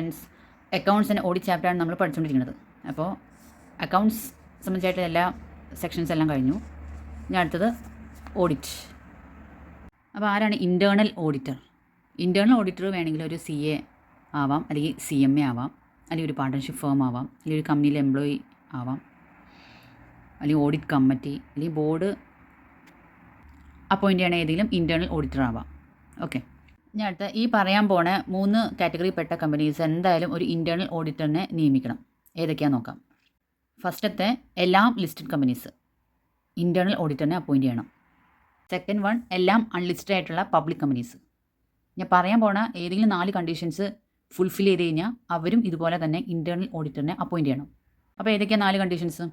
Friends accounts and audit ചാപ്റ്ററാണ് നമ്മൾ പഠിച്ചുകൊണ്ടിരിക്കുന്നത് അപ്പോൾ അക്കൗണ്ട്സ് സംബന്ധിച്ചായിട്ട് എല്ലാ സെക്ഷൻസ് എല്ലാം കഴിഞ്ഞു. ഇനി അടുത്തത് ഓഡിറ്റ് അപ്പോൾ ആരാണ് ഇന്റേർണൽ ഓഡിറ്റർ ഇന്റേർണൽ ഓഡിറ്റർ വേണമെങ്കിൽ ഒരു സി എ ആവാം അല്ലെങ്കിൽ സി എം എ ആവാം അല്ലെങ്കിൽ ഒരു പാർട്ട്ണർഷിപ്പ് ഫേം ആവാം അല്ലെങ്കിൽ ഒരു കമ്പനിയിലെ എംപ്ലോയി ആവാം അല്ലെങ്കിൽ ഓഡിറ്റ് കമ്മിറ്റി അല്ലെങ്കിൽ ബോർഡ് അപ്പോയിന്റ് ചെയ്യണ ഏതെങ്കിലും ഇന്റേർണൽ ഓഡിറ്റർ ആവാം. ഓക്കെ ഇനി അടുത്ത ഈ പറയാൻ പോണ മൂന്ന് കാറ്റഗറിപ്പെട്ട കമ്പനീസ് എന്തായാലും ഒരു ഇന്റേർണൽ ഓഡിറ്ററിനെ നിയമിക്കണം. ഏതൊക്കെയാണെന്ന് നോക്കാം. ഫസ്റ്റത്തെ എല്ലാം ലിസ്റ്റഡ് കമ്പനീസ് ഇന്റേർണൽ ഓഡിറ്ററിനെ അപ്പോയിന്റ് ചെയ്യണം. സെക്കൻഡ് വൺ എല്ലാം അൺലിസ്റ്റഡ് ആയിട്ടുള്ള പബ്ലിക് കമ്പനീസ് ഞാൻ പറയാൻ പോണ ഏതെങ്കിലും നാല് കണ്ടീഷൻസ് ഫുൾഫിൽ ചെയ്ത് കഴിഞ്ഞാൽ അവരും ഇതുപോലെ തന്നെ ഇന്റേർണൽ ഓഡിറ്ററിനെ അപ്പോയിന്റ് ചെയ്യണം. അപ്പോൾ ഏതൊക്കെയാണ് നാല് കണ്ടീഷൻസ്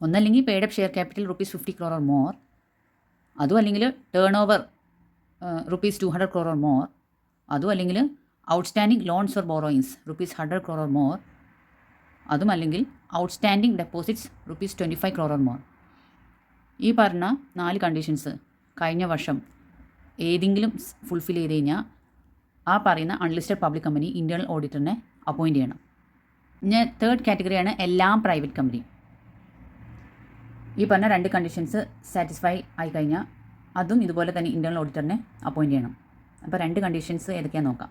ഒന്നല്ലെങ്കിൽ paid up share capital rupees fifty crore more അതും അല്ലെങ്കിൽ turnover rupees two hundred crore or more അതും അല്ലെങ്കിൽ outstanding loans or borrowings rupees hundred crore or more അതും അല്ലെങ്കിൽ outstanding deposits rupees twenty five crore or more ഈ പറഞ്ഞ നാല് conditions കഴിഞ്ഞ വർഷം ഏതെങ്കിലും ഫുൾഫിൽ ചെയ്ത് കഴിഞ്ഞാൽ ആ പറയുന്ന അൺലിസ്റ്റഡ് പബ്ലിക് കമ്പനി ഇന്റേണൽ ഓഡിറ്ററിനെ അപ്പോയിന്റ് ചെയ്യണം. ഞാൻ തേർഡ് കാറ്റഗറിയാണ് എല്ലാം പ്രൈവറ്റ് കമ്പനി ഈ പറഞ്ഞ രണ്ട് കണ്ടീഷൻസ് സാറ്റിസ്ഫൈ ആയി കഴിഞ്ഞാൽ അതും ഇതുപോലെ തന്നെ ഇന്റേണൽ ഓഡിറ്ററിനെ അപ്പോയിന്റ് ചെയ്യണം. അപ്പോൾ രണ്ട് കണ്ടീഷൻസ് ഏതൊക്കെയാണെന്ന് നോക്കാം.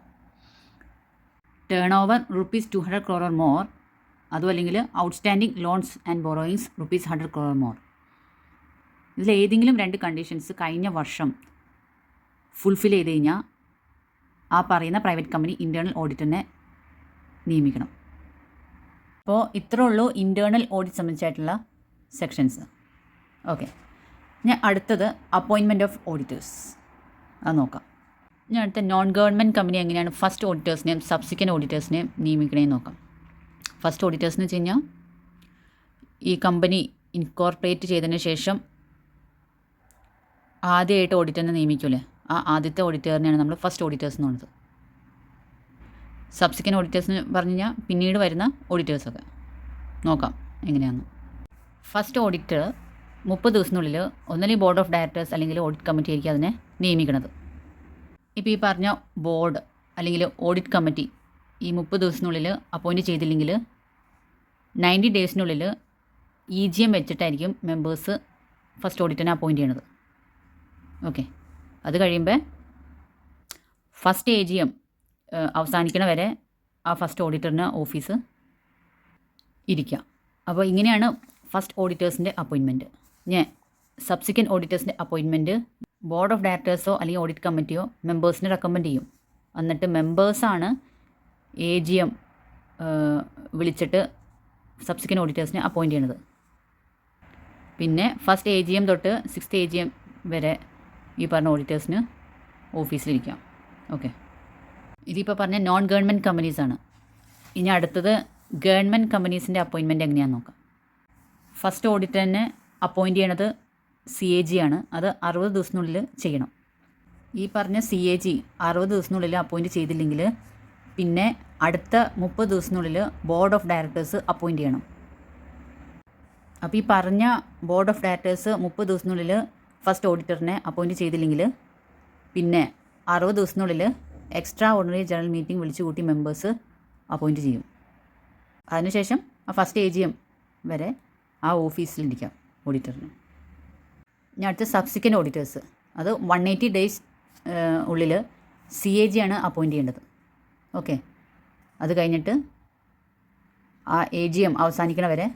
Turn over rupees two hundred crore more അതും അല്ലെങ്കിൽ outstanding loans and borrowings rupees hundred crore more ഇതിൽ ഏതെങ്കിലും രണ്ട് കണ്ടീഷൻസ് കഴിഞ്ഞ വർഷം ഫുൾഫിൽ ചെയ്ത് കഴിഞ്ഞാൽ ആ പറയുന്ന പ്രൈവറ്റ് കമ്പനി ഇന്റേർണൽ ഓഡിറ്ററിനെ നിയമിക്കണം. അപ്പോൾ ഇത്രയുള്ളൂ ഇന്റേർണൽ ഓഡിറ്റ് സംബന്ധിച്ചായിട്ടുള്ള സെക്ഷൻസ് ഓക്കെ ഞാൻ അടുത്തത് അപ്പോയിൻമെന്റ് ഓഫ് ഓഡിറ്റേഴ്സ് അത് നോക്കാം. ഞാൻ അടുത്ത നോൺ ഗവൺമെന്റ് കമ്പനി എങ്ങനെയാണ് ഫസ്റ്റ് ഓഡിറ്റേഴ്സിനെയും സബ്സിക്വന്റ് ഓഡിറ്റേഴ്സിനെയും നിയമിക്കണേന്ന് നോക്കാം. ഫസ്റ്റ് ഓഡിറ്റേഴ്സ് എന്ന് വെച്ച് കഴിഞ്ഞാൽ ഈ കമ്പനി ഇൻകോർപ്പറേറ്റ് ചെയ്തതിന് ശേഷം ആദ്യമായിട്ട് ഓഡിറ്ററിനെ നിയമിക്കൂലേ ആ ആദ്യത്തെ ഓഡിറ്ററിനെയാണ് നമ്മൾ ഫസ്റ്റ് ഓഡിറ്റേഴ്സ് എന്ന് പറയുന്നത് സബ്സിക്വന്റ് ഓഡിറ്റേഴ്സ് എന്ന് പറഞ്ഞു കഴിഞ്ഞാൽ പിന്നീട് വരുന്ന ഓഡിറ്റേഴ്സൊക്കെ നോക്കാം എങ്ങനെയാണെന്ന് ഫസ്റ്റ് ഓഡിറ്റർ മുപ്പത് ദിവസത്തിനുള്ളിൽ ഒന്നല്ലെങ്കിൽ ബോർഡ് ഓഫ് ഡയറക്ടേഴ്സ് അല്ലെങ്കിൽ ഓഡിറ്റ് കമ്മിറ്റി ആയിരിക്കും അതിനെ നിയമിക്കുന്നത്. ഇപ്പോൾ ഈ പറഞ്ഞ ബോർഡ് അല്ലെങ്കിൽ ഓഡിറ്റ് കമ്മിറ്റി ഈ മുപ്പത് ദിവസത്തിനുള്ളിൽ അപ്പോയിന്റ് ചെയ്തില്ലെങ്കിൽ നയന്റി ഡേയ്സിനുള്ളിൽ ഇ ജി എം വെച്ചിട്ടായിരിക്കും മെമ്പേഴ്സ് ഫസ്റ്റ് ഓഡിറ്റിനെ അപ്പോയിന്റ് ചെയ്യണത്. ഓക്കെ അത് കഴിയുമ്പോൾ ഫസ്റ്റ് എ ജി എം അവസാനിക്കണ വരെ ആ ഫസ്റ്റ് ഓഡിറ്ററിന് ഓഫീസ് ഇരിക്കുക. അപ്പോൾ ഇങ്ങനെയാണ് ഫസ്റ്റ് ഓഡിറ്റേഴ്സിന്റെ അപ്പോയിൻമെന്റ് ഞാൻ സബ്സിക്വന്റ് ഓഡിറ്റേഴ്സിന്റെ അപ്പോയിൻമെന്റ് ബോർഡ് ഓഫ് ഡയറക്ടേഴ്സോ അല്ലെങ്കിൽ ഓഡിറ്റ് കമ്മിറ്റിയോ മെമ്പേഴ്സിനെ റെക്കമെൻഡ് ചെയ്യും. എന്നിട്ട് മെമ്പേഴ്സാണ് എ ജി എം വിളിച്ചിട്ട് സബ്സിക്വന്റ് ഓഡിറ്റേഴ്സിനെ അപ്പോയിന്റ് ചെയ്യണത്. പിന്നെ ഫസ്റ്റ് എ ജി എം തൊട്ട് സിക്സ്ത് എ ജി എം വരെ ഈ പറഞ്ഞ ഓഡിറ്റേഴ്സിന് ഓഫീസിലിരിക്കാം ഓക്കെ ഇതിപ്പോൾ പറഞ്ഞ നോൺ ഗവൺമെന്റ് കമ്പനീസാണ് ഇനി അടുത്തത് ഗവൺമെന്റ് കമ്പനീസിന്റെ അപ്പോയിൻമെന്റ് എങ്ങനെയാണെന്ന് നോക്കാം. ഫസ്റ്റ് ഓഡിറ്ററിനെ അപ്പോയിന്റ് ചെയ്യണത് സി എ ജി ആണ്. അത് അറുപത് ദിവസത്തിനുള്ളിൽ ചെയ്യണം. ഈ പറഞ്ഞ സി എ ജി അറുപത് ദിവസത്തിനുള്ളിൽ അപ്പോയിന്റ് ചെയ്തില്ലെങ്കിൽ പിന്നെ അടുത്ത മുപ്പത് ദിവസത്തിനുള്ളിൽ ബോർഡ് ഓഫ് ഡയറക്ടേഴ്സ് അപ്പോയിന്റ് ചെയ്യണം. അപ്പോൾ ഈ പറഞ്ഞ ബോർഡ് ഓഫ് ഡയറക്ടേഴ്സ് മുപ്പത് ദിവസത്തിനുള്ളിൽ ഫസ്റ്റ് ഓഡിറ്ററിനെ അപ്പോയിന്റ് ചെയ്തില്ലെങ്കിൽ പിന്നെ അറുപത് ദിവസത്തിനുള്ളിൽ എക്സ്ട്രാ ഓർഡിനറി ജനറൽ മീറ്റിംഗ് വിളിച്ചു കൂട്ടി മെമ്പേഴ്സ് അപ്പോയിന്റ് ചെയ്യും. അതിനുശേഷം ആ ഫസ്റ്റ് എ ജി എം വരെ ആ ഓഫീസിലിരിക്കാം. ഓഡിറ്ററിന്. ഇനി അടുത്ത സബ്സിക്വന്റ് ഓഡിറ്റേഴ്സ്. അത് വൺ എയ്റ്റി ഡേയ്സ് ഉള്ളിൽ സി എ ജി ആണ് അപ്പോയിന്റ് ചെയ്യേണ്ടത്. ഓക്കെ. അത് കഴിഞ്ഞിട്ട് ആ എ ജി എം അവസാനിക്കണ വരെ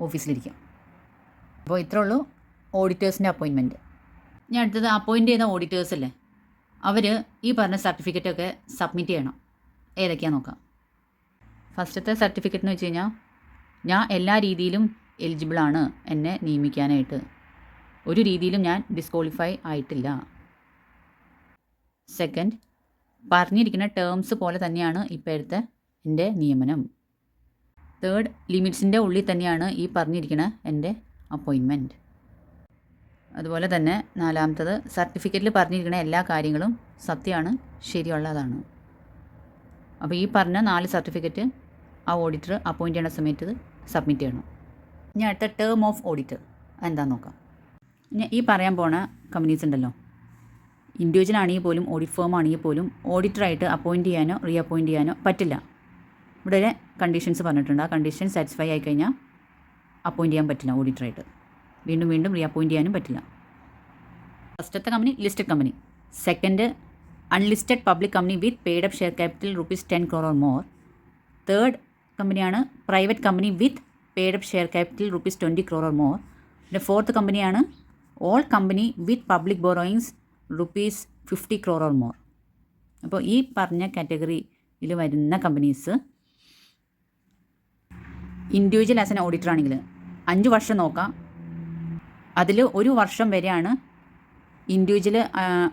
ഓഫീസിലിരിക്കാം. അപ്പോൾ ഇത്രേ ഉള്ളൂ ഓഡിറ്റേഴ്സിന്റെ അപ്പോയിൻമെന്റ്. ഞാൻ അടുത്തത് അപ്പോയിന്റ് ചെയ്ത ഓഡിറ്റേഴ്സ് അല്ലേ അവർ ഈ പറഞ്ഞ സർട്ടിഫിക്കറ്റൊക്കെ സബ്മിറ്റ് ചെയ്യണം. ഏതൊക്കെയാണെന്ന് നോക്കാം. ഫസ്റ്റത്തെ സർട്ടിഫിക്കറ്റ് എന്ന് വെച്ച് കഴിഞ്ഞാൽ ഞാൻ എല്ലാ രീതിയിലും എലിജിബിളാണ് എന്നെ നിയമിക്കാനായിട്ട്. ഒരു രീതിയിലും ഞാൻ ഡിസ്ക്വാളിഫൈ ആയിട്ടില്ല. സെക്കൻഡ് പറഞ്ഞിരിക്കുന്ന ടേംസ് പോലെ തന്നെയാണ് ഇപ്പോഴത്തെ എന്റെ നിയമനം. തേർഡ് ലിമിറ്റ്സിന്റെ ഉള്ളിൽ തന്നെയാണ് ഈ പറഞ്ഞിരിക്കുന്ന എന്റെ അപ്പോയിൻമെന്റ് അതുപോലെ തന്നെ നാലാമത്തത് സർട്ടിഫിക്കറ്റിൽ പറഞ്ഞിരിക്കുന്ന എല്ലാ കാര്യങ്ങളും സത്യമാണ് ശരിയുള്ളതാണ്. അപ്പോൾ ഈ പറഞ്ഞ നാല് സർട്ടിഫിക്കറ്റ് ആ ഓഡിറ്റർ അപ്പോയിന്റ് ചെയ്യണ സമയത്ത് സബ്മിറ്റ് ചെയ്യണം. ഇനി അടുത്ത ടേം ഓഫ് ഓഡിറ്റ് എന്താണെന്ന് നോക്കാം. ഇനി ഈ പറയാൻ പോണ കമ്പനീസ് ഉണ്ടല്ലോ. ഇൻഡിവിജ്വൽ ആണെങ്കിൽ പോലും ഓഡിറ്റ് ഫേം ആണെങ്കിൽ പോലും ഓഡിറ്ററായിട്ട് അപ്പോയിന്റ് ചെയ്യാനോ റീ അപ്പോയിന്റ് ചെയ്യാനോ പറ്റില്ല. ഇവിടെ കണ്ടീഷൻസ് പറഞ്ഞിട്ടുണ്ട്. ആ കണ്ടീഷൻ സാറ്റിസ്ഫൈ ആയി കഴിഞ്ഞാൽ അപ്പോയിന്റ് ചെയ്യാൻ പറ്റില്ല ഓഡിറ്ററായിട്ട് വീണ്ടും വീണ്ടും റീ അപ്പോയിന്റ് ചെയ്യാനും പറ്റില്ല. ഫസ്റ്റത്തെ company listed company second unlisted public company with paid up share capital rupees ten crore or more third കമ്പനിയാണ് private company with paid up share capital rupees twenty crore or more പിന്നെ fourth കമ്പനിയാണ് all company with public borrowings rupees fifty crore or more അപ്പോൾ ഈ പറഞ്ഞ കാറ്റഗറിയിൽ വരുന്ന companies individual as an auditor ആണെങ്കിൽ അഞ്ച് വർഷം നോക്കാം. അതിൽ ഒരു വർഷം വരെയാണ് ഇൻഡിവിജ്വൽ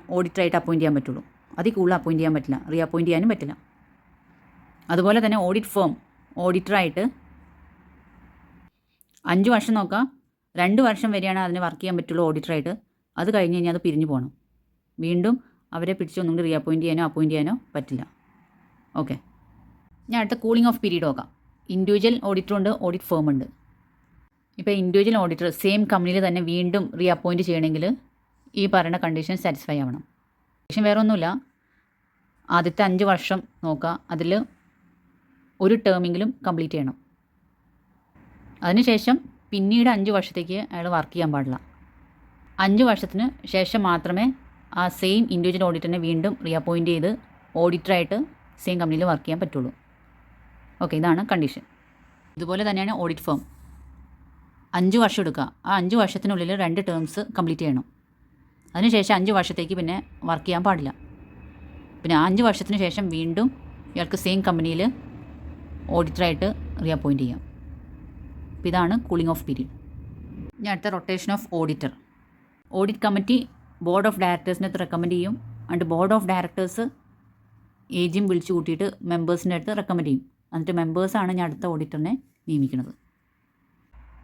ഓഡിറ്ററായിട്ട് അപ്പോയിന്റ് ചെയ്യാൻ പറ്റുള്ളൂ. അതിൽ കൂടുതൽ അപ്പോയിന്റ് ചെയ്യാൻ പറ്റില്ല. റീ അപ്പോയിന്റ് ചെയ്യാനും പറ്റില്ല. അതുപോലെ തന്നെ ഓഡിറ്റ് ഫേം ഓഡിറ്ററായിട്ട് അഞ്ച് വർഷം നോക്കാം. രണ്ട് വർഷം വരെയാണ് അതിന് വർക്ക് ചെയ്യാൻ പറ്റുള്ളൂ ഓഡിറ്ററായിട്ട് അത് കഴിഞ്ഞ് കഴിഞ്ഞാൽ അത് പിരിഞ്ഞു പോകണം വീണ്ടും അവരെ പിടിച്ച് ഒന്നും റീ അപ്പോയിന്റ് ചെയ്യാനോ അപ്പോയിന്റ് ചെയ്യാനോ പറ്റില്ല. ഓക്കെ ഞാൻ അടുത്ത കൂളിംഗ് ഓഫ് പീരീഡ് നോക്കാം. ഇൻഡിവിജ്വൽ ഓഡിറ്റർ ഉണ്ട് ഓഡിറ്റ് ഫേം ഉണ്ട്. ഇപ്പോൾ ഇൻഡിവിജ്വൽ ഓഡിറ്റർ സെയിം കമ്പനിയിൽ തന്നെ വീണ്ടും റീ അപ്പോയിന്റ് ചെയ്യണമെങ്കിൽ ഈ പറയുന്ന കണ്ടീഷൻ സാറ്റിസ്ഫൈ ആവണം. കണ്ടീഷൻ വേറെ ഒന്നുമില്ല ആദ്യത്തെ അഞ്ച് വർഷം നോക്കുക അതിൽ ഒരു ടേമെങ്കിലും കംപ്ലീറ്റ് ചെയ്യണം. അതിനുശേഷം പിന്നീട് അഞ്ച് വർഷത്തേക്ക് അയാൾ വർക്ക് ചെയ്യാൻ പാടില്ല. അഞ്ച് വർഷത്തിന് ശേഷം മാത്രമേ ആ സെയിം ഇൻഡിവിജ്വൽ ഓഡിറ്ററിനെ വീണ്ടും റീ അപ്പോയിന്റ് ചെയ്ത് ഓഡിറ്ററായിട്ട് സെയിം കമ്പനിയിൽ വർക്ക് ചെയ്യാൻ പറ്റുള്ളൂ. ഓക്കെ ഇതാണ് കണ്ടീഷൻ ഇതുപോലെ തന്നെയാണ് ഓഡിറ്റ് ഫോം അഞ്ച് വർഷം എടുക്കുക. ആ അഞ്ച് വർഷത്തിനുള്ളിൽ രണ്ട് ടേംസ് കംപ്ലീറ്റ് ചെയ്യണം. അതിനുശേഷം അഞ്ച് വർഷത്തേക്ക് പിന്നെ വർക്ക് ചെയ്യാൻ പാടില്ല. പിന്നെ ആ അഞ്ച് വർഷത്തിന് ശേഷം വീണ്ടും ഇയാൾക്ക് സെയിം കമ്പനിയിൽ ഓഡിറ്ററായിട്ട് റീ അപ്പോയിന്റ് ചെയ്യാം. അപ്പോൾ ഇതാണ് കൂളിംഗ് ഓഫ് പീരീഡ് ഇനി അടുത്ത rotation of auditor audit committee board of ഡയറക്ടേഴ്സിനെ recommend ചെയ്യും. എന്നിട്ട് ബോർഡ് ഓഫ് ഡയറക്ടേഴ്സ് ഏജിയും വിളിച്ചു കൂട്ടിയിട്ട് മെമ്പേഴ്സിന്റെ അടുത്ത് റെക്കമെൻഡ് ചെയ്യും. എന്നിട്ട് മെമ്പേഴ്സാണ് ഞാൻ അടുത്ത ഓഡിറ്ററിനെ നിയമിക്കുന്നത്.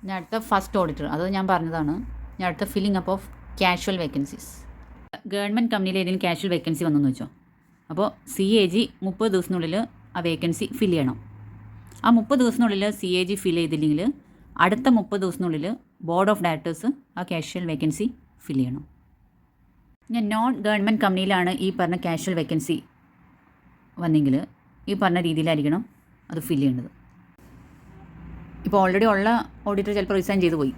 ഞാൻ അടുത്ത ഫസ്റ്റ് ഓഡിറ്റർ അത് ഞാൻ പറഞ്ഞതാണ്. ഞാൻ അടുത്ത filling up of casual vacancies government കമ്പനിയിൽ ഏതെങ്കിലും ക്യാഷ്വൽ വേക്കൻസി വന്നെന്ന് വെച്ചോ. അപ്പോൾ സി എ ജി മുപ്പത് ദിവസത്തിനുള്ളിൽ ആ വേക്കൻസി ഫില്ല് ചെയ്യണം. ആ മുപ്പത് ദിവസത്തിനുള്ളിൽ സി എ ജി ഫില്ല് ചെയ്തില്ലെങ്കിൽ അടുത്ത മുപ്പത് ദിവസത്തിനുള്ളിൽ ബോർഡ് ഓഫ് ഡയറക്ടേഴ്സ് ആ കാഷ്വൽ വേക്കൻസി ഫിൽ ചെയ്യണം. ഞാൻ നോൺ ഗവൺമെന്റ് കമ്പനിയിലാണ് ഈ പറഞ്ഞ കാഷ്വൽ വേക്കൻസി വന്നെങ്കിൽ ഈ പറഞ്ഞ രീതിയിലായിരിക്കണം അത് ഫിൽ ചെയ്യേണ്ടത്. ഇപ്പോൾ ഓൾറെഡി ഉള്ള ഓഡിറ്റർ ചിലപ്പോൾ റിസൈൻ ചെയ്തു പോയി.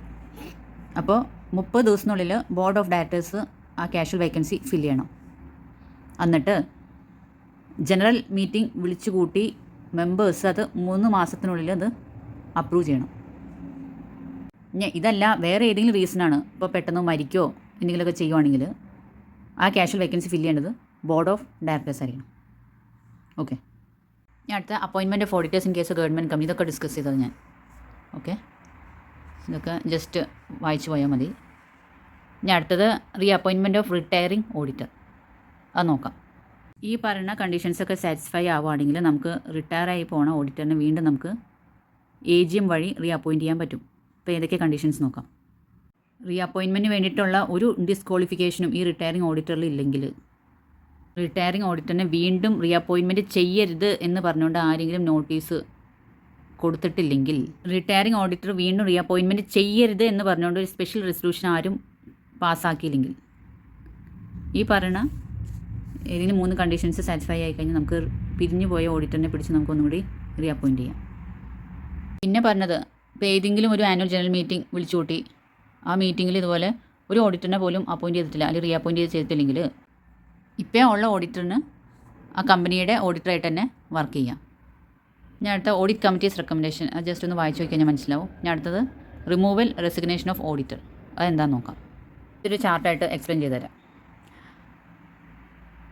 അപ്പോൾ മുപ്പത് ദിവസത്തിനുള്ളിൽ ബോർഡ് ഓഫ് ഡയറക്ടേഴ്സ് ആ കാഷ്വൽ വേക്കൻസി ഫിൽ ചെയ്യണം. എന്നിട്ട് ജനറൽ മീറ്റിംഗ് വിളിച്ചു കൂട്ടി മെമ്പേഴ്സ് അത് മൂന്ന് മാസത്തിനുള്ളിൽ അത് അപ്രൂവ് ചെയ്യണം. ഇനി ഇതല്ല വേറെ ഏതെങ്കിലും റീസണാണ് ഇപ്പോൾ പെട്ടെന്ന് മരിക്കോ എന്തെങ്കിലുമൊക്കെ ചെയ്യുവാണെങ്കിൽ ആ ക്യാഷ്വൽ വേക്കൻസി ഫില്ല് ചെയ്യേണ്ടത് ബോർഡ് ഓഫ് ഡയറക്ടേഴ്സ് ആയിരിക്കണം. ഓക്കെ ഞാൻ അടുത്ത അപ്പോയിൻമെന്റ് of auditors in case government company ഇതൊക്കെ ഡിസ്കസ് ചെയ്തത് ഞാൻ. ഓക്കെ ഇതൊക്കെ ജസ്റ്റ് വായിച്ചു പോയാൽ മതി. ഞാൻ അടുത്തത് reappointment of retiring auditor അത് നോക്കാം. ഈ പറയുന്ന കണ്ടീഷൻസൊക്കെ സാറ്റിസ്ഫൈ ആവുകയാണെങ്കിൽ നമുക്ക് റിട്ടയർ ആയി പോണ ഓഡിറ്ററിനെ വീണ്ടും നമുക്ക് എ ജി എം വഴി റീ അപ്പോയിന്റ് ചെയ്യാൻ പറ്റും. അപ്പോൾ ഏതൊക്കെ കണ്ടീഷൻസ് നോക്കാം? റീ അപ്പോയിൻമെന്റിന് വേണ്ടിയിട്ടുള്ള ഒരു ഡിസ്ക്വാളിഫിക്കേഷനും ഈ റിട്ടയറിംഗ് ഓഡിറ്ററിൽ ഇല്ലെങ്കിൽ. റിട്ടയറിംഗ് ഓഡിറ്ററിനെ വീണ്ടും റീ അപ്പോയിൻമെന്റ് ചെയ്യരുത് എന്ന് പറഞ്ഞുകൊണ്ട് ആരെങ്കിലും നോട്ടീസ് കൊടുത്തിട്ടില്ലെങ്കിൽ റിട്ടയറിംഗ് ഓഡിറ്റർ വീണ്ടും റീ അപ്പോയിൻമെന്റ് ചെയ്യരുത് എന്ന് പറഞ്ഞുകൊണ്ട് ഒരു സ്പെഷ്യൽ റെസൊല്യൂഷൻ ആരും പാസ്സാക്കിയില്ലെങ്കിൽ. ഈ പറയുന്ന ഏതെങ്കിലും മൂന്ന് കണ്ടീഷൻസ് സാറ്റിസ്ഫൈ ആയി കഴിഞ്ഞാൽ നമുക്ക് പിരിഞ്ഞു പോയ ഓഡിറ്ററിനെ പിടിച്ച് നമുക്കൊന്നും കൂടി റീ അപ്പോയിന്റ് ചെയ്യാം. പിന്നെ പറഞ്ഞത് ഇപ്പോൾ ഏതെങ്കിലും ഒരു ആനുവൽ ജനറൽ മീറ്റിംഗ് വിളിച്ചു കൂട്ടി. ആ മീറ്റിങ്ങിൽ ഇതുപോലെ ഒരു ഓഡിറ്ററിനെ പോലും അപ്പോയിന്റ് ചെയ്തിട്ടില്ല. അല്ലെങ്കിൽ റീ അപ്പോയിന്റ് ചെയ്ത് ചെയ്തിട്ടില്ലെങ്കിൽ ഇപ്പോൾ ഉള്ള ഓഡിറ്ററിന് ആ കമ്പനിയുടെ ഓഡിറ്ററായിട്ട് തന്നെ വർക്ക് ചെയ്യാം. ഞാൻ അടുത്ത ഓഡിറ്റ് കമ്മിറ്റീസ് റെക്കമെൻഡേഷൻ അത് ജസ്റ്റ് ഒന്ന് വായിച്ചു നോക്കിയാൽ മനസ്സിലാവും. ഞാൻ അടുത്തത് റിമൂവൽ റെസിഗ്നേഷൻ ഓഫ് ഓഡിറ്റർ അതെന്താണെന്ന് നോക്കാം. ഇതൊരു ചാർട്ടായിട്ട് എക്സ്പ്ലെയിൻ ചെയ്തുതരാം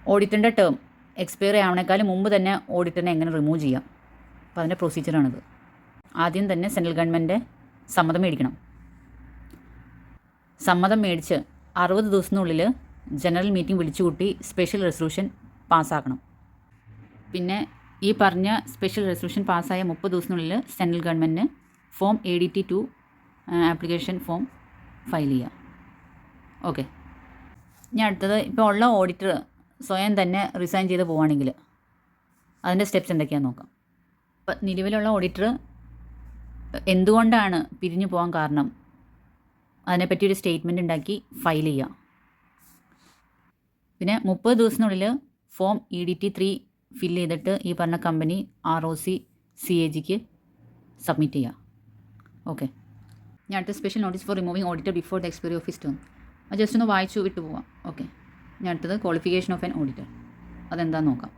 ഓഡിറ്ററിന്റെ ടേം എക്സ്പയർ ആവണേക്കാളും മുമ്പ് തന്നെ ഓഡിറ്ററിനെ എങ്ങനെ റിമൂവ് ചെയ്യാം? അപ്പോൾ അതിന്റെ പ്രൊസീജിയറാണിത് ആദ്യം തന്നെ സെൻട്രൽ ഗവൺമെന്റ് സമ്മതം മേടിക്കണം. സമ്മതം മേടിച്ച് അറുപത് ദിവസത്തിനുള്ളിൽ ജനറൽ മീറ്റിംഗ് വിളിച്ചുകൂട്ടി സ്പെഷ്യൽ റെസൊല്യൂഷൻ പാസ്സാക്കണം. പിന്നെ ഈ പറഞ്ഞ സ്പെഷ്യൽ റെസൊല്യൂഷൻ പാസ്സായ മുപ്പത് ദിവസത്തിനുള്ളിൽ സെൻട്രൽ ഗവൺമെന്റിന് form A D T two application form file ചെയ്യുക. ഓക്കെ. ഇനി അടുത്തത് ഇപ്പോൾ ഉള്ള ഓഡിറ്റർ സ്വയം തന്നെ റിസൈൻ ചെയ്ത് പോവുകയാണെങ്കിൽ അതിന്റെ സ്റ്റെപ്സ് എന്തൊക്കെയാണെന്ന് നോക്കാം. ഇപ്പം നിലവിലുള്ള ഓഡിറ്റർ എന്തുകൊണ്ടാണ് പിരിഞ്ഞു പോകാൻ കാരണം? അതിനെപ്പറ്റി ഒരു സ്റ്റേറ്റ്മെന്റ് ഉണ്ടാക്കി ഫയൽ ചെയ്യുക. പിന്നെ മുപ്പത് ദിവസത്തിനുള്ളിൽ form E D T three fill ചെയ്തിട്ട് ഈ പറഞ്ഞ company R O C C A ജിക്ക് സബ്മിറ്റ് ചെയ്യുക. ഓക്കെ ഞാൻ അടുത്ത special notice for removing auditor before the expiry of his term അത് ജസ്റ്റ് ഒന്ന് വായിച്ചു വിട്ടു പോവാം. ഓക്കെ ഞാൻ അടുത്തത് ക്വാളിഫിക്കേഷൻ ഓഫ് ആൻ ഓഡിറ്റർ അതെന്താണെന്ന് നോക്കാം.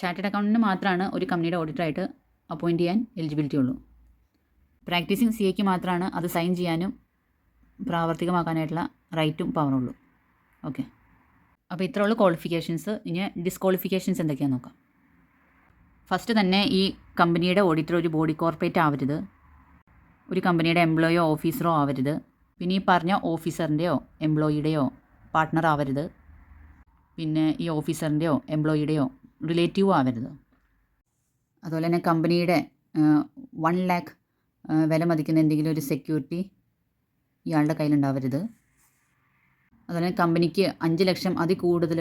ചാർട്ടേഡ് അക്കൗണ്ടിന് മാത്രമാണ് ഒരു കമ്പനിയുടെ ഓഡിറ്ററായിട്ട് അപ്പോയിന്റ് ചെയ്യാൻ എലിജിബിലിറ്റി ഉള്ളൂ. പ്രാക്ടീസിങ് സി എക്ക് മാത്രമാണ് അത് സൈൻ ചെയ്യാനും പ്രാവർത്തികമാക്കാനായിട്ടുള്ള റൈറ്റും പവറുള്ളൂ. ഓക്കെ. അപ്പോൾ ഇത്രയുള്ള ക്വാളിഫിക്കേഷൻസ്. ഇനി ഡിസ്ക്വാളിഫിക്കേഷൻസ് എന്തൊക്കെയാണെന്ന് നോക്കാം. ഫസ്റ്റ് തന്നെ ഈ കമ്പനിയുടെ ഓഡിറ്റർ ഒരു ബോഡി കോർപ്പറേറ്റ് ആവരുത്. ഒരു കമ്പനിയുടെ എംപ്ലോയോ ഓഫീസറോ ആവരുത്. പിന്നെ ഈ പറഞ്ഞ ഓഫീസറിന്റെയോ എംപ്ലോയിയുടെയോ പാർട്ട്ണർ ആവരുത്. പിന്നെ ഈ ഓഫീസറിന്റെയോ എംപ്ലോയിയുടെയോ റിലേറ്റീവോ ആവരുത്. അതുപോലെ തന്നെ കമ്പനിയുടെ വൺ ലാക്ക് വില മതിക്കുന്ന എന്തെങ്കിലും ഒരു സെക്യൂരിറ്റി ഇയാളുടെ കയ്യിലുണ്ടാവരുത്. അതുപോലെ കമ്പനിക്ക് അഞ്ച് ലക്ഷം അതി കൂടുതൽ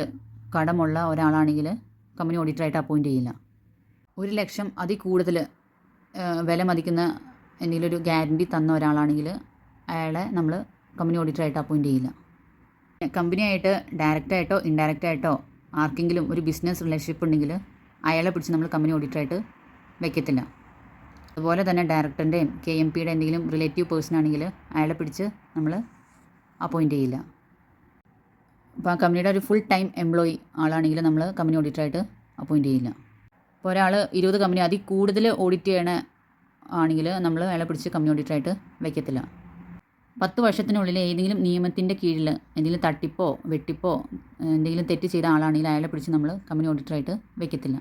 കടമുള്ള ഒരാളാണെങ്കിൽ കമ്പനി ഓഡിറ്ററായിട്ട് അപ്പോയിന്റ് ചെയ്യില്ല. ഒരു ലക്ഷം അതി കൂടുതൽ വില മതിക്കുന്ന എന്തെങ്കിലും ഒരു ഗ്യാരണ്ടി തന്ന ഒരാളാണെങ്കിൽ അയാളെ നമ്മൾ കമ്പനി ഓഡിറ്ററായിട്ട് അപ്പോയിന്റ് ചെയ്യില്ല. കമ്പനിയായിട്ട് ഡയറക്റ്റായിട്ടോ ഇൻഡയറക്റ്റായിട്ടോ ആർക്കെങ്കിലും ഒരു ബിസിനസ് റിലേഷൻഷിപ്പ് ഉണ്ടെങ്കിൽ അയാളെ പിടിച്ച് നമ്മൾ കമ്പനി ഓഡിറ്ററായിട്ട് വെക്കത്തില്ല. അതുപോലെ തന്നെ ഡയറക്ടറിന്റെയും കെ എം പിയുടെ എന്തെങ്കിലും റിലേറ്റീവ് പേഴ്സൺ ആണെങ്കിൽ അയാളെ പിടിച്ച് നമ്മൾ അപ്പോയിന്റ് ചെയ്യില്ല. അപ്പോൾ ആ കമ്പനിയുടെ ഒരു ഫുൾ ടൈം എംപ്ലോയി ആളാണെങ്കിൽ നമ്മൾ കമ്പനി ഓഡിറ്ററായിട്ട് അപ്പോയിന്റ് ചെയ്യില്ല. അപ്പോൾ ഒരാൾ ഇരുപത് കമ്പനി അതിൽ കൂടുതൽ ഓഡിറ്റ് ചെയ്യണ ആണെങ്കിൽ നമ്മൾ അയാളെ പിടിച്ച് കമ്പനി ഓഡിറ്ററായിട്ട് വയ്ക്കത്തില്ല. പത്ത് വർഷത്തിനുള്ളിൽ ഏതെങ്കിലും നിയമത്തിന്റെ കീഴിൽ എന്തെങ്കിലും തട്ടിപ്പോ വെട്ടിപ്പോ എന്തെങ്കിലും തെറ്റ് ചെയ്ത ആളാണെങ്കിൽ അയാളെ പിടിച്ച് നമ്മൾ കമ്പനി ഓഡിറ്ററായിട്ട് വെക്കത്തില്ല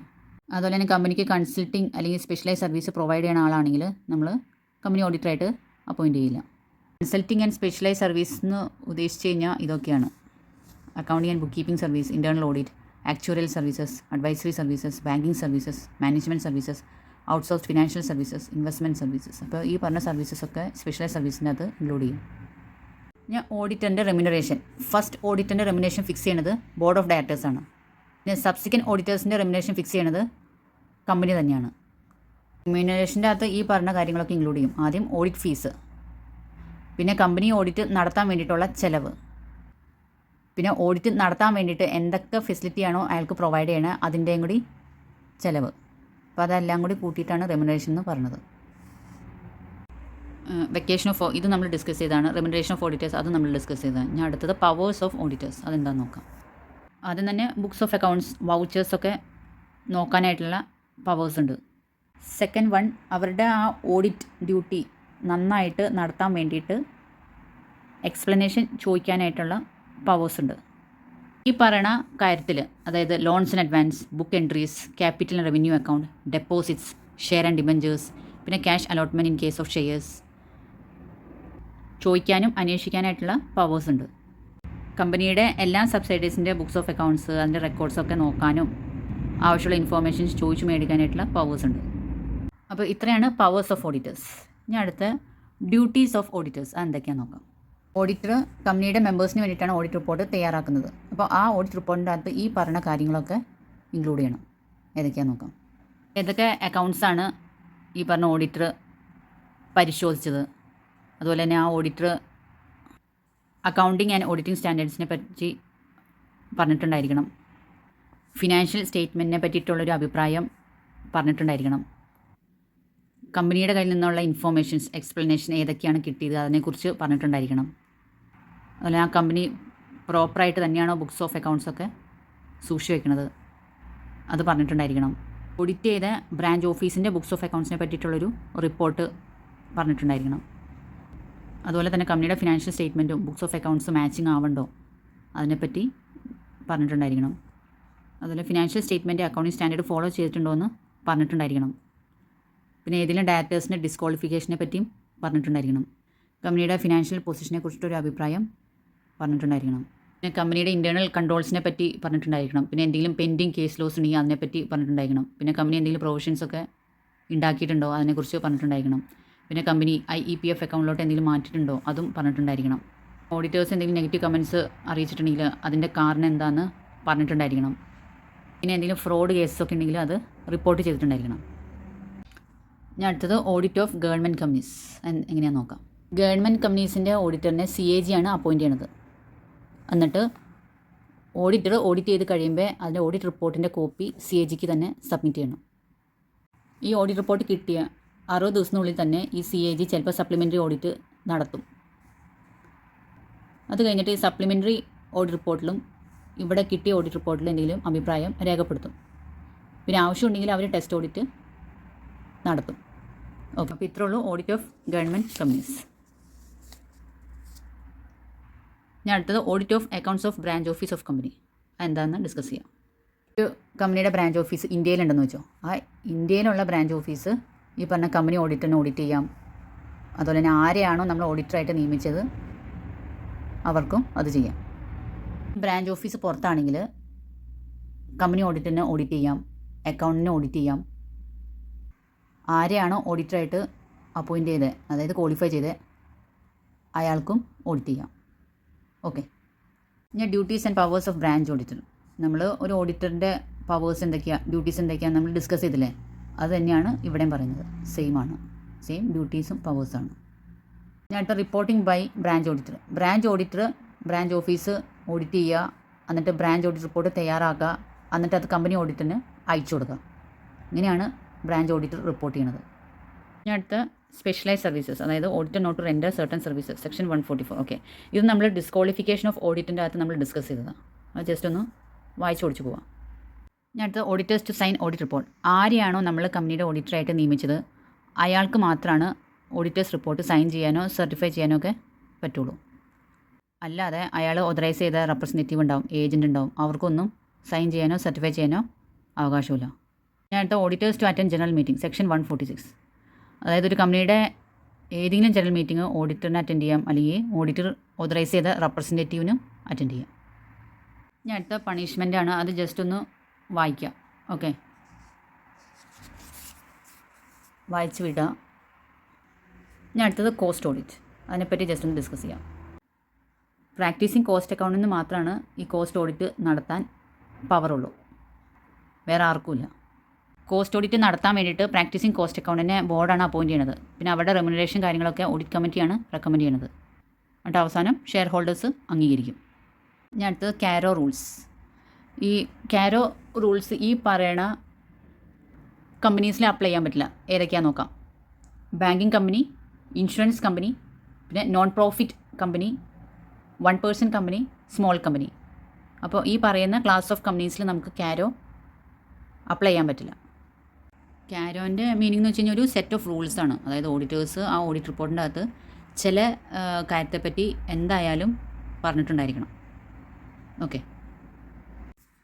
അതുപോലെ തന്നെ കമ്പനിക്ക് കൺസൾട്ടിങ് അല്ലെങ്കിൽ സ്പെഷ്യലൈസ് സർവീസ് പ്രൊവൈഡ് ചെയ്യുന്ന ആളാണെങ്കിൽ നമ്മൾ കമ്പനി ഓഡിറ്ററായിട്ട് അപ്പോയിന്റ് ചെയ്യില്ല കൺസൾട്ടിങ് ആൻഡ് സ്പെഷ്യലൈസ് സർവീസ് എന്ന് ഉദ്ദേശിച്ച് കഴിഞ്ഞാൽ ഇതൊക്കെയാണ്. Accounting and book keeping service internal audit actuarial services advisory services banking services management services outsource financial services investment services അപ്പോൾ ഈ പറഞ്ഞ സർവീസസ് ഒക്കെ സ്പെഷ്യലൈസ് സർവീസിന്റെ അത് ഇൻക്ലൂഡ് ചെയ്യും. ഞാൻ ഓഡിറ്ററിന്റെ റെമ്യൂണറേഷൻ ഫസ്റ്റ് ഓഡിറ്ററിന്റെ റെമ്യൂണേഷൻ ഫിക്സ് ചെയ്യുന്നത് ബോർഡ് ഓഫ് ഡയറക്ടേഴ്സാണ് പിന്നെ സബ്സിക്വന്റ് ഓഡിറ്റേഴ്സിന്റെ റെമ്യൂണേഷൻ ഫിക്സ് ചെയ്യണത് കമ്പനി തന്നെയാണ്. റെമ്യൂണറേഷന്റെ അകത്ത് ഈ പറഞ്ഞ കാര്യങ്ങളൊക്കെ ഇൻക്ലൂഡ് ചെയ്യും. ആദ്യം ഓഡിറ്റ് ഫീസ് പിന്നെ കമ്പനി ഓഡിറ്റ് നടത്താൻ വേണ്ടിയിട്ടുള്ള ചിലവ്. പിന്നെ ഓഡിറ്റ് നടത്താൻ വേണ്ടിയിട്ട് എന്തൊക്കെ ഫെസിലിറ്റിയാണോ അയാൾക്ക് പ്രൊവൈഡ് ചെയ്യണത് അതിന്റെയും കൂടി ചിലവ്. അപ്പോൾ അതെല്ലാം കൂടി കൂട്ടിയിട്ടാണ് റെമ്യൂണറേഷൻ എന്ന് പറഞ്ഞത്. വെക്കേഷൻ ഓഫ് ഇത് നമ്മൾ ഡിസ്കസ് ചെയ്താണ് റെമ്യൂണറേഷൻ ഓഫ് ഓഡിറ്റേഴ്സ് അത് നമ്മൾ ഡിസ്കസ് ചെയ്തതാണ്. ഞാൻ അടുത്തത് പവേഴ്സ് ഓഫ് ഓഡിറ്റേഴ്സ് അതെന്താണെന്ന് നോക്കാം. ആദ്യം തന്നെ ബുക്സ് ഓഫ് അക്കൗണ്ട്സ് വൗച്ചേഴ്സ് ഒക്കെ നോക്കാനായിട്ടുള്ള പവേഴ്സ് ഉണ്ട്. സെക്കൻഡ് വൺ അവരുടെ ആ ഓഡിറ്റ് ഡ്യൂട്ടി നന്നായിട്ട് നടത്താൻ വേണ്ടിയിട്ട് എക്സ്പ്ലനേഷൻ ചോദിക്കാനായിട്ടുള്ള പവേഴ്സ് ഉണ്ട്. ഈ പറയണ കാര്യത്തിൽ അതായത് loans and advance book entries capital revenue account deposits share and debentures പിന്നെ cash allotment in case of shares ചോദിക്കാനും അന്വേഷിക്കാനായിട്ടുള്ള പവേഴ്സ് ഉണ്ട്. കമ്പനിയുടെ എല്ലാ സബ്സൈഡീസിന്റെ ബുക്സ് ഓഫ് അക്കൗണ്ട്സ് അതിന്റെ റെക്കോർഡ്സൊക്കെ നോക്കാനും ആവശ്യമുള്ള ഇൻഫോർമേഷൻസ് ചോദിച്ചു മേടിക്കാനായിട്ടുള്ള പവേഴ്സ് ഉണ്ട്. അപ്പോൾ ഇത്രയാണ് പവേഴ്സ് ഓഫ് ഓഡിറ്റേഴ്സ് ഇനി അടുത്ത ഡ്യൂട്ടീസ് ഓഫ് ഓഡിറ്റേഴ്സ് എന്തൊക്കെയാണെന്ന് നോക്കാം. ഓഡിറ്റർ കമ്പനിയുടെ മെമ്പേഴ്സിന് വേണ്ടിയിട്ടാണ് ഓഡിറ്റ് റിപ്പോർട്ട് തയ്യാറാക്കുന്നത്. അപ്പോൾ ആ ഓഡിറ്റ് റിപ്പോർട്ടിന്റെ അകത്ത് ഈ പറഞ്ഞ കാര്യങ്ങളൊക്കെ ഇൻക്ലൂഡ് ചെയ്യണം. ഏതൊക്കെയാണെന്ന് നോക്കാം. ഏതൊക്കെ അക്കൗണ്ട്സാണ് ഈ പറഞ്ഞ ഓഡിറ്റർ പരിശോധിച്ചത്. അതുപോലെ തന്നെ ആ ഓഡിറ്റർ അക്കൗണ്ടിങ് ആൻഡ് ഓഡിറ്റിംഗ് സ്റ്റാൻഡേർഡ്സിനെ പറ്റി പറഞ്ഞിട്ടുണ്ടായിരിക്കണം. ഫിനാൻഷ്യൽ സ്റ്റേറ്റ്മെന്റിനെ പറ്റിയിട്ടുള്ളൊരു അഭിപ്രായം പറഞ്ഞിട്ടുണ്ടായിരിക്കണം. കമ്പനിയുടെ കയ്യിൽ നിന്നുള്ള ഇൻഫോർമേഷൻസ് എക്സ്പ്ലനേഷൻ ഏതൊക്കെയാണ് കിട്ടിയത് അതിനെക്കുറിച്ച് പറഞ്ഞിട്ടുണ്ടായിരിക്കണം. അതുപോലെ ആ കമ്പനി പ്രോപ്പറായിട്ട് തന്നെയാണോ ബുക്സ് ഓഫ് അക്കൗണ്ട്സ് ഒക്കെ സൂക്ഷിച്ചു വെക്കുന്നത്? അത് പറഞ്ഞിട്ടുണ്ടായിരിക്കണം. ഓഡിറ്റ് ചെയ്ത ബ്രാഞ്ച് ഓഫീസിന്റെ ബുക്സ് ഓഫ് അക്കൗണ്ട്സിനെ പറ്റിയിട്ടുള്ളൊരു റിപ്പോർട്ട് പറഞ്ഞിട്ടുണ്ടായിരിക്കണം. അതുപോലെ തന്നെ കമ്പനിയുടെ ഫിനാൻഷ്യൽ സ്റ്റേറ്റ്മെന്റും ബുക്സ് ഓഫ് അക്കൗണ്ട്സ് മാച്ചിങ് ആവണ്ടോ? അതിനെപ്പറ്റി പറഞ്ഞിട്ടുണ്ടായിരിക്കണം. അതുപോലെ financial statement accounting standard follow ചെയ്തിട്ടുണ്ടോ എന്ന് പറഞ്ഞിട്ടുണ്ടായിരിക്കണം. പിന്നെ ഏതെങ്കിലും ഡയറക്ടേഴ്സിന്റെ ഡിസ്ക്വാളിഫിക്കേഷനെ പറ്റിയും പറഞ്ഞിട്ടുണ്ടായിരിക്കണം. കമ്പനിയുടെ ഫിനാൻഷ്യൽ പൊസിഷനെ കുറിച്ചിട്ടൊരു അഭിപ്രായം പറഞ്ഞിട്ടുണ്ടായിരിക്കണം. പിന്നെ കമ്പനിയുടെ ഇന്റേർണൽ കൺട്രോൾസിനെ പറ്റി പറഞ്ഞിട്ടുണ്ടായിരിക്കണം. പിന്നെ എന്തെങ്കിലും പെൻഡിങ് കേസ് ലോസ് ഉണ്ടെങ്കിൽ അതിനെപ്പറ്റി പറഞ്ഞിട്ടുണ്ടായിരിക്കണം. പിന്നെ കമ്പനി എന്തെങ്കിലും പ്രൊവിഷൻസ് ഒക്കെ ഉണ്ടാക്കിയിട്ടുണ്ടോ അതിനെക്കുറിച്ച് പറഞ്ഞിട്ടുണ്ടായിരിക്കണം. പിന്നെ company I E P F അക്കൗണ്ടിലോട്ട് എന്തെങ്കിലും മാറ്റിയിട്ടുണ്ടോ അതും പറഞ്ഞിട്ടുണ്ടായിരിക്കണം. ഓഡിറ്റേഴ്സ് എന്തെങ്കിലും നെഗറ്റീവ് കമൻസ് അറിയിച്ചിട്ടുണ്ടെങ്കിൽ അതിന്റെ കാരണം എന്താണെന്ന് പറഞ്ഞിട്ടുണ്ടായിരിക്കണം. പിന്നെ എന്തെങ്കിലും ഫ്രോഡ് കേസൊക്കെ ഉണ്ടെങ്കിൽ അത് റിപ്പോർട്ട് ചെയ്തിട്ടുണ്ടായിരിക്കണം. ഞാൻ അടുത്തത് ഓഡിറ്റ് ഓഫ് ഗവൺമെന്റ് കമ്പനീസ് എങ്ങനെയാണെന്ന് നോക്കാം. ഗവൺമെന്റ് കമ്പനീസിന്റെ ഓഡിറ്ററിനെ സി എ ജി ആണ് അപ്പോയിന്റ് ചെയ്യണത്. എന്നിട്ട് ഓഡിറ്റർ ഓഡിറ്റ് ചെയ്ത് കഴിയുമ്പോൾ അതിന്റെ ഓഡിറ്റ് റിപ്പോർട്ടിന്റെ കോപ്പി സി എ ജിക്ക് തന്നെ സബ്മിറ്റ് ചെയ്യണം. ഈ ഓഡിറ്റ് റിപ്പോർട്ട് കിട്ടിയ അറുപത് ദിവസത്തിനുള്ളിൽ തന്നെ ഈ സി എ ജി ചിലപ്പോൾ സപ്ലിമെന്ററി ഓഡിറ്റ് നടത്തും. അത് കഴിഞ്ഞിട്ട് ഈ സപ്ലിമെന്ററി ഓഡിറ്റ് റിപ്പോർട്ടിലും ഇവിടെ കിട്ടിയ ഓഡിറ്റ് റിപ്പോർട്ടിൽ എന്തെങ്കിലും അഭിപ്രായം രേഖപ്പെടുത്തും. പിന്നെ ആവശ്യമുണ്ടെങ്കിൽ അവർ ടെസ്റ്റ് ഓഡിറ്റ് നടത്തും. ഓക്കെ അപ്പോൾ ഇത്രേ ഉള്ളൂ ഓഡിറ്റ് ഓഫ് ഗവൺമെന്റ് കമ്പനീസ് ഞാൻ അടുത്തത് audit of accounts of branch office of company എന്താണെന്ന് ഡിസ്കസ് ചെയ്യാം. ഒരു കമ്പനിയുടെ ബ്രാഞ്ച് ഓഫീസ് ഇന്ത്യയിലുണ്ടെന്ന് വെച്ചോ. ആ ഇന്ത്യയിലുള്ള ബ്രാഞ്ച് ഓഫീസ് ഈ പറഞ്ഞ കമ്പനി ഓഡിറ്ററിന് ഓഡിറ്റ് ചെയ്യാം. അതുപോലെ തന്നെ ആരെയാണോ നമ്മൾ ഓഡിറ്ററായിട്ട് നിയമിച്ചത് അവർക്കും അത് ചെയ്യാം. ബ്രാഞ്ച് ഓഫീസ് പുറത്താണെങ്കിൽ കമ്പനി ഓഡിറ്ററിനെ ഓഡിറ്റ് ചെയ്യാം അക്കൗണ്ടിനെ ഓഡിറ്റ് ചെയ്യാം. ആരെയാണോ ഓഡിറ്ററായിട്ട് അപ്പോയിന്റ് ചെയ്തത് അതായത് ക്വാളിഫൈ ചെയ്ത് അയാൾക്കും ഓഡിറ്റ് ചെയ്യാം. ഓക്കെ ഇനി duties and powers of branch auditor നമ്മൾ ഒരു ഓഡിറ്ററിന്റെ പവേഴ്സ് എന്തൊക്കെയാണ് ഡ്യൂട്ടീസ് എന്തൊക്കെയാണ് നമ്മൾ ഡിസ്കസ് ചെയ്തില്ലേ? അത് തന്നെയാണ് ഇവിടെയും പറയുന്നത്. സെയിം ആണ്. സെയിം ഡ്യൂട്ടീസും പവേഴ്സാണ് ഞാൻ reporting by branch auditor branch auditor branch office audit ചെയ്യുക എന്നിട്ട് ബ്രാഞ്ച് ഓഡിറ്റ് റിപ്പോർട്ട് തയ്യാറാക്കുക എന്നിട്ട് അത് കമ്പനി ഓഡിറ്ററിന് അയച്ചു കൊടുക്കുക. ഇങ്ങനെയാണ് ബ്രാഞ്ച് ഓഡിറ്റർ റിപ്പോർട്ട് ചെയ്യുന്നത് ഇനി അടുത്ത സ്പെഷ്യലൈസ് സർവീസസ് അതായത് auditor not render certain services section one forty four okay ഇത് നമ്മൾ ഡിസ്ക്വാളിഫിക്കേഷൻ ഓഫ് ഓഡിറ്റിന്റെ അകത്ത് നമ്മൾ ഡിസ്കസ് ചെയ്തതാണ് അത് ജസ്റ്റ് ഒന്ന് വായിച്ചു ഓടിച്ചു പോവാം. ഇനി അടുത്ത auditors to sign audit report ആരെയാണോ നമ്മൾ കമ്പനിയുടെ ഓഡിറ്ററായിട്ട് നിയമിച്ചത്? അയാൾക്ക് മാത്രമാണ് ഓഡിറ്റേഴ്സ് റിപ്പോർട്ട് സൈൻ ചെയ്യാനോ സർട്ടിഫൈ ചെയ്യാനോ ഒക്കെ പറ്റുള്ളൂ. അല്ലാതെ അയാൾ ഓതറൈസ് ചെയ്ത റെപ്രസെന്റേറ്റീവ് ഉണ്ടാവും ഏജന്റ് ഉണ്ടാവും. അവർക്കൊന്നും സൈൻ ചെയ്യാനോ സർട്ടിഫൈ ചെയ്യാനോ അവകാശമില്ല. ഞാൻ അടുത്ത auditors to attend general meeting section one forty six അതായത് ഒരു കമ്പനിയുടെ ഏതെങ്കിലും ജനറൽ മീറ്റിംഗ് ഓഡിറ്ററിന് അറ്റൻഡ് ചെയ്യാം അല്ലെങ്കിൽ ഓഡിറ്റർ ഓതറൈസ് ചെയ്ത റെപ്രസെന്റേറ്റീവിനും അറ്റൻഡ് ചെയ്യാം. ഞാൻ അടുത്ത പണിഷ്മെന്റ് ആണ് അത് ജസ്റ്റ് ഒന്ന് വായിക്കാം ഓക്കെ വായിച്ച് വിടാം ഞാൻ അടുത്തത് കോസ്റ്റ് ഓഡിറ്റ് അതിനെപ്പറ്റി ജസ്റ്റ് ഒന്ന് ഡിസ്കസ് ചെയ്യാം. പ്രാക്ടീസിങ് കോസ്റ്റ് അക്കൗണ്ടിൽ നിന്ന് മാത്രമാണ് ഈ കോസ്റ്റ് ഓഡിറ്റ് നടത്താൻ പവറുള്ളൂ. വേറെ ആർക്കുമില്ല കോസ്റ്റ് ഓഡിറ്റ് നടത്താൻ വേണ്ടിയിട്ട് പ്രാക്ടീസിങ് കോസ്റ്റ് അക്കൗണ്ടിനെ ബോർഡാണ് അപ്പോയിന്റ് ചെയ്യുന്നത്. പിന്നെ അവരുടെ റെമുനറേഷൻ കാര്യങ്ങളൊക്കെ ഓഡിറ്റ് കമ്മിറ്റിയാണ് റെക്കമെൻഡ് ചെയ്യുന്നത്. എന്നിട്ട് അവസാനം ഷെയർ ഹോൾഡേഴ്സ് അംഗീകരിക്കും. ഞാൻ അടുത്തത് കാരോ റൂൾസ് ഈ കാരോ റൂൾസ് ഈ പറയണ കമ്പനീസിൽ അപ്ലൈ ചെയ്യാൻ പറ്റില്ല. ഏതൊക്കെയാണെന്ന് നോക്കാം. ബാങ്കിങ് കമ്പനി ഇൻഷുറൻസ് കമ്പനി പിന്നെ non profit company one person company small company അപ്പോൾ ഈ പറയുന്ന ക്ലാസ് ഓഫ് കമ്പനീസിൽ നമുക്ക് കാരോ അപ്ലൈ ചെയ്യാൻ പറ്റില്ല. കാരോന്റെ മീനിങ് എന്ന് വെച്ച് കഴിഞ്ഞാൽ ഒരു സെറ്റ് ഓഫ് റൂൾസ് ആണ്. അതായത് ഓഡിറ്റേഴ്സ് ആ ഓഡിറ്റ് റിപ്പോർട്ടിന്റെ അകത്ത് ചില കാര്യത്തെപ്പറ്റി എന്തായാലും പറഞ്ഞിട്ടുണ്ടായിരിക്കണം. ഓക്കെ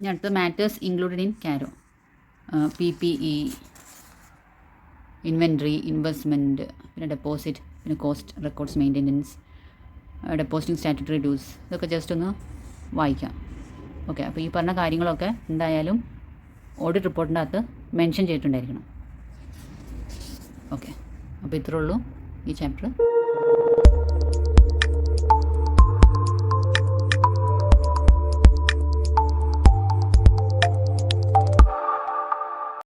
ഞാൻ അടുത്ത matters included in CARO P P E inventory investment പിന്നെ ഡെപ്പോസിറ്റ് പിന്നെ cost records maintenance depositing statutory dues ഇതൊക്കെ ജസ്റ്റ് ഒന്ന് വായിക്കാം. ഓക്കെ അപ്പോൾ ഈ പറഞ്ഞ കാര്യങ്ങളൊക്കെ എന്തായാലും ഓഡിറ്റ് റിപ്പോർട്ടിന്റെ അകത്ത് മെൻഷൻ ചെയ്തിട്ടുണ്ടായിരിക്കണം. ഓക്കെ അപ്പോൾ ഇത്രേ ഉള്ളൂ ഈ ചാപ്റ്റർ